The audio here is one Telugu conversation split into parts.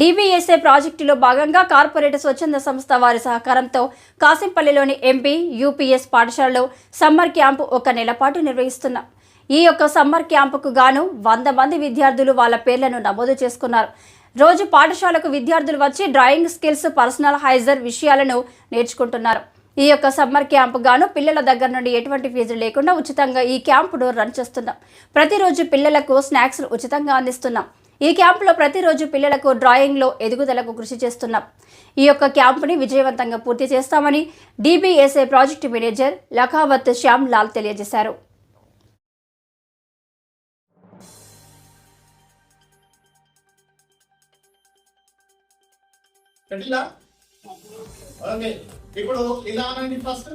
డీబీఎస్ఏ ప్రాజెక్టులో భాగంగా కార్పొరేట్ స్వచ్ఛంద సంస్థ వారి సహకారంతో కాసింపల్లిలోని ఎంపీ యూపీఎస్ పాఠశాలలో సమ్మర్ క్యాంపు ఒక నెల పాటు నిర్వహిస్తున్నాం. ఈ యొక్క సమ్మర్ క్యాంపుకు గాను వంద మంది విద్యార్థులు వాళ్ళ పేర్లను నమోదు చేసుకున్నారు. రోజు పాఠశాలకు విద్యార్థులు వచ్చి డ్రాయింగ్ స్కిల్స్ పర్సనల్ హైజర్ విషయాలను నేర్చుకుంటున్నారు. ఈ యొక్క సమ్మర్ క్యాంపు గాను పిల్లల దగ్గర నుండి ఎటువంటి ఫీజు లేకుండా ఉచితంగా ఈ క్యాంపును రన్ చేస్తున్నాం. ప్రతిరోజు పిల్లలకు స్నాక్స్ ఉచితంగా అందిస్తున్నాం. ఈ క్యాంపులో ప్రతిరోజు పిల్లలకు డ్రాయింగ్లో ఎదుగుదలకు కృషి చేస్తున్నాం. ఈ యొక్క క్యాంపుని విజయవంతంగా పూర్తి చేస్తామని DBSA project manager Lakhavat Shyam Lal తెలియజేశారు. ఇప్పుడు ఇలా అనండి ఫస్ట్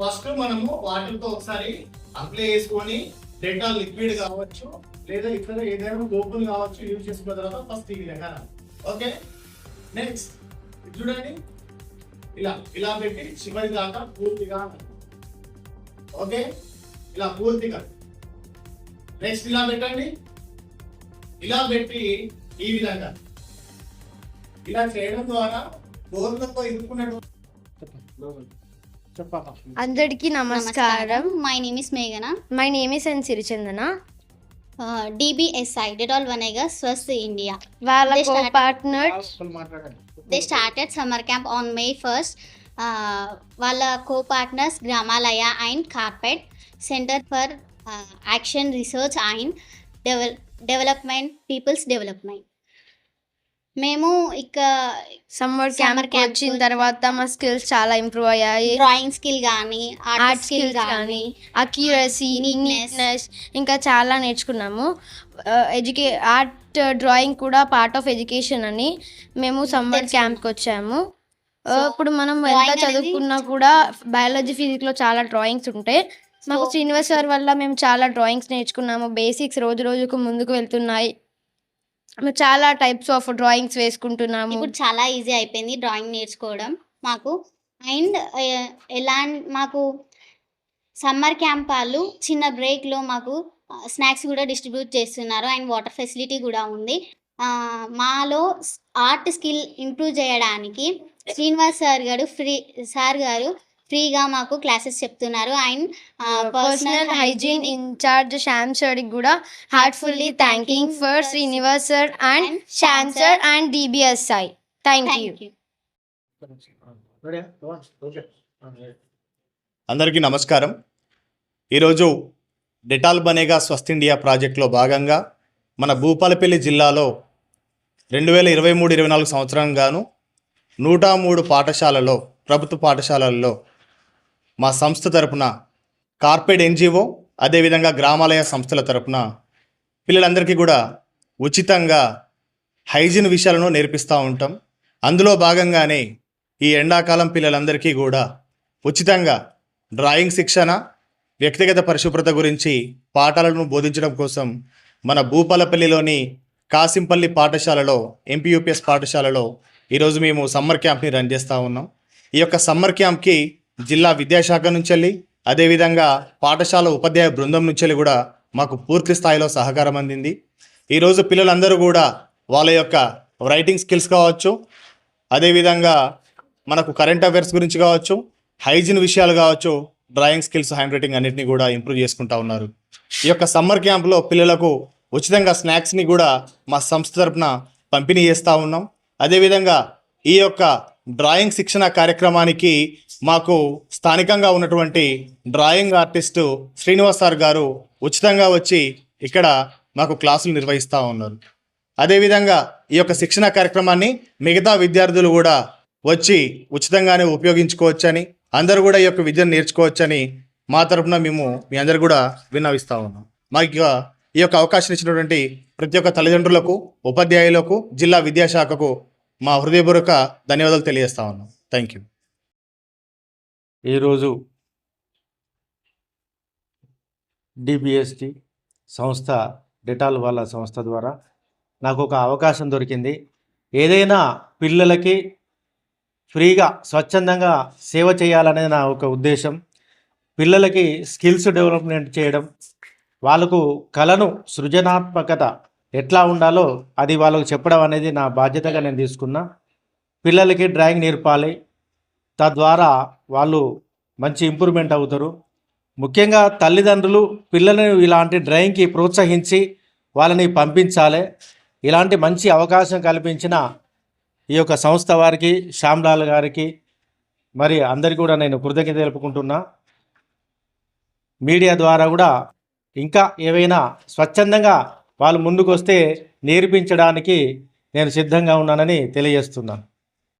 ఫస్ట్ మనము వాటర్తో ఒకసారి అప్లై చేసుకొని డెటాల్ లిక్విడ్ కావచ్చు. లేదా ఇతర ఏదైనా లోపల కావచ్చు యూజ్ చేసుకున్న తర్వాత ఫస్ట్ ఈ విధంగా ఓకే? నెక్స్ట్ చూడండి. ఇలా ఇలా పెట్టి చివరి దాకా పూర్తిగా. ఓకే? ఇలా పూర్తిగా. నెక్స్ట్ ఇలా పెట్టండి. ఇలా పెట్టి ఈ విధంగా. ఇలా చేయడం ద్వారా గోర్లతో ఇరుక్కున్నటువంటి అందరికీ నమస్కారం. మై నేమ్ ఇస్ మేఘన my name is N Sirichandana DBSI Dettol Banega Swasth India వాళ్ళ They కో start- పార్ట్నర్ మాట్లాడండి they started summer camp on May first వాళ్ళ co partners Gramalaya and carpet centre for action research and devel development people's development మేము ఇక సమ్మర్ Summer క్యాంప్ వచ్చిన తర్వాత మా స్కిల్స్ చాలా ఇంప్రూవ్ అయ్యాయి. డ్రాయింగ్ స్కిల్ కానీ ఆర్ట్ స్కిల్ స్కిల్స్ కానీ అక్యూరసీ. నీట్నెస్ ఇంకా చాలా నేర్చుకున్నాము. ఎడ్యుకే ఆర్ట్ డ్రాయింగ్ కూడా పార్ట్ ఆఫ్ ఎడ్యుకేషన్ అని మేము సమ్మర్ తెలుసుకున్నాం. క్యాంప్కి వచ్చాము. ఇప్పుడు మనం ఎంత చదువుకున్నా కూడా బయాలజీ ఫిజిక్స్లో చాలా డ్రాయింగ్స్ ఉంటాయి మాకు శ్రీనివాస్ సార్ వల్ల మేము చాలా డ్రాయింగ్స్ నేర్చుకున్నాము. బేసిక్స్ రోజు రోజుకు ముందుకు వెళ్తున్నాయి. చాలా టైప్స్ ఆఫ్ డ్రాయింగ్స్ వేసుకుంటున్నాము. ఇప్పుడు చాలా ఈజీ అయిపోయింది డ్రాయింగ్ నేర్చుకోవడం. మాకు అండ్ ఎలా మాకు సమ్మర్ క్యాంప్ వాళ్ళు చిన్న బ్రేక్లో మాకు స్నాక్స్ కూడా డిస్ట్రిబ్యూట్ చేస్తున్నారు అండ్ వాటర్ ఫెసిలిటీ కూడా ఉంది. మాలో ఆర్ట్ స్కిల్ ఇంప్రూవ్ చేయడానికి Srinivas sir garu free sir garu ఫ్రీగా మాకు క్లాసెస్ చెప్తున్నారు. And personal hygiene incharge Shyam సార్కి కూడా heartfully thanking for Srinivas sir and Shyam sir and DBSI thank you thank you అందరికీ నమస్కారం. ఈరోజు డెటాల్ బనేగా స్వస్థ ఇండియా ప్రాజెక్టులో భాగంగా మన భూపాలపల్లి జిల్లాలో రెండు వేల ఇరవై మూడు ఇరవై నాలుగు సంవత్సరం గాను నూట మూడు పాఠశాలలో ప్రభుత్వ పాఠశాలల్లో మా సంస్థ తరపున కార్పొరేట్ ఎన్జిఓ అదేవిధంగా గ్రామాలయ సంస్థల తరపున పిల్లలందరికీ కూడా ఉచితంగా హైజీన్ విషయాలను నేర్పిస్తూ ఉంటాం. అందులో భాగంగానే ఈ ఎండాకాలం పిల్లలందరికీ కూడా ఉచితంగా డ్రాయింగ్ శిక్షణ వ్యక్తిగత పరిశుభ్రత గురించి పాఠాలను బోధించడం కోసం మన భూపాలపల్లిలోని కాసింపల్లి పాఠశాలలో ఎంపీయూపీఎస్ పాఠశాలలో ఈరోజు మేము సమ్మర్ క్యాంప్ని రన్ చేస్తూ ఉన్నాం. ఈ యొక్క సమ్మర్ క్యాంప్కి జిల్లా విద్యాశాఖ నుంచి వెళ్ళి అదేవిధంగా పాఠశాల ఉపాధ్యాయ బృందం నుంచి కూడా మాకు పూర్తి స్థాయిలో సహకారం అందింది. ఈరోజు పిల్లలందరూ కూడా వాళ్ళ యొక్క రైటింగ్ స్కిల్స్ కావచ్చు అదేవిధంగా మనకు కరెంట్ అఫైర్స్ గురించి కావచ్చు హైజీన్ విషయాలు కావచ్చు డ్రాయింగ్ స్కిల్స్ హ్యాండ్ రైటింగ్ అన్నింటినీ కూడా ఇంప్రూవ్ చేసుకుంటా ఉన్నారు. ఈ యొక్క సమ్మర్ క్యాంప్లో పిల్లలకు ఉచితంగా స్నాక్స్ని కూడా మా సంస్థ తరపున పంపిణీ చేస్తూ ఉన్నాం. అదేవిధంగా ఈ యొక్క డ్రాయింగ్ శిక్షణ కార్యక్రమానికి మాకు స్థానికంగా ఉన్నటువంటి డ్రాయింగ్ ఆర్టిస్టు శ్రీనివాస్ సార్ గారు ఉచితంగా వచ్చి ఇక్కడ మాకు క్లాసులు నిర్వహిస్తూ ఉన్నారు. అదేవిధంగా ఈ యొక్క శిక్షణ కార్యక్రమాన్ని మిగతా విద్యార్థులు కూడా వచ్చి ఉచితంగానే ఉపయోగించుకోవచ్చని అందరూ కూడా ఈ యొక్క విద్యను నేర్చుకోవచ్చని మా తరపున మేము మీ అందరు కూడా విన్నవిస్తూ ఉన్నాం. మాకు ఈ యొక్క అవకాశం ఇచ్చినటువంటి ప్రతి ఒక్క తల్లిదండ్రులకు ఉపాధ్యాయులకు జిల్లా విద్యాశాఖకు మా హృదయపూర్వక ధన్యవాదాలు తెలియజేస్తా ఉన్నాం. థ్యాంక్ యూ ఈరోజు డిబిఎస్టి సంస్థ డెటాల్ వాళ్ళ సంస్థ ద్వారా నాకు ఒక అవకాశం దొరికింది. ఏదైనా పిల్లలకి ఫ్రీగా స్వచ్ఛందంగా సేవ చేయాలనేది నా ఒక ఉద్దేశం. పిల్లలకి స్కిల్స్ డెవలప్మెంట్ చేయడం వాళ్ళకు కళను సృజనాత్మకత ఎట్లా ఉండాలో అది వాళ్ళకు చెప్పడం అనేది నా బాధ్యతగా నేను తీసుకున్నా. పిల్లలకి డ్రాయింగ్ నేర్పాలి. తద్వారా వాళ్ళు మంచి ఇంప్రూవ్మెంట్ అవుతారు. ముఖ్యంగా తల్లిదండ్రులు పిల్లలను ఇలాంటి డ్రాయింగ్కి ప్రోత్సహించి వాళ్ళని పంపించాలి. ఇలాంటి మంచి అవకాశం కల్పించిన ఈ యొక్క సంస్థ వారికి శ్యామ్లాల్ గారికి మరి అందరికీ కూడా నేను కృతజ్ఞత తెలుపుకుంటున్నా. మీడియా ద్వారా కూడా ఇంకా ఏవైనా స్వచ్ఛందంగా వాళ్ళు ముందుకు వస్తే నేర్పించడానికి నేను సిద్ధంగా ఉన్నానని తెలియజేస్తున్నాను.